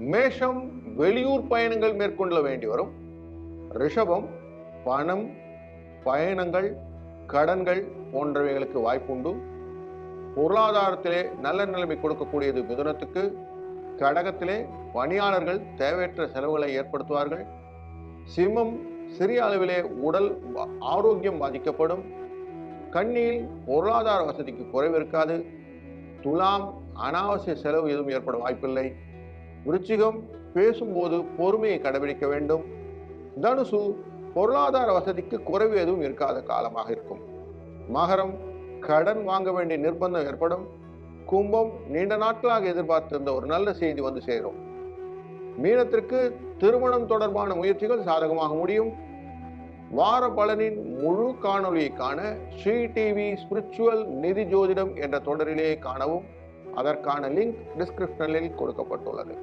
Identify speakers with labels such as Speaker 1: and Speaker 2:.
Speaker 1: மேஷம் வெளியூர் பயணங்கள் மேற்கொள்ள வேண்டி வரும். ரிஷபம் பணம் பயணங்கள் கடன்கள் போன்றவைகளுக்கு வாய்ப்புண்டு. பொருளாதாரத்திலே நல்ல நிலைமை கொடுக்கக்கூடியது மிதுனத்துக்கு கடகத்திலே பணியாளர்கள் தேவையற்ற செலவுகளை ஏற்படுத்துவார்கள். சிம்மம் சிறிய அளவிலே உடல் ஆரோக்கியம் பாதிக்கப்படும். கண்ணியில் பொருளாதார வசதிக்கு குறைவு இருக்காது. துலாம் அனாவசிய செலவு எதுவும் ஏற்பட வாய்ப்பில்லை. விருச்சிகம் பேசும்போது பொறுமையை கடைபிடிக்க வேண்டும். தனுசு பொருளாதார வசதிக்கு குறைவு எதுவும் இருக்காத காலமாக இருக்கும். மகரம் கடன் வாங்க வேண்டிய நிர்பந்தம் ஏற்படும். கும்பம் நீண்ட நாட்களாக எதிர்பார்த்திருந்த ஒரு நல்ல செய்தி வந்து சேரும். மீனத்திற்கு திருமணம் தொடர்பான முயற்சிகள் சாதகமாக முடியும். வார பலனின் முழு காணொலியை காண ஸ்ரீ டிவி ஸ்பிரிச்சுவல் நிதி ஜோதிடம் என்ற தொடரிலேயே காணவும். அதற்கான லிங்க் டிஸ்கிரிப்ஷனில் கொடுக்கப்பட்டுள்ளது.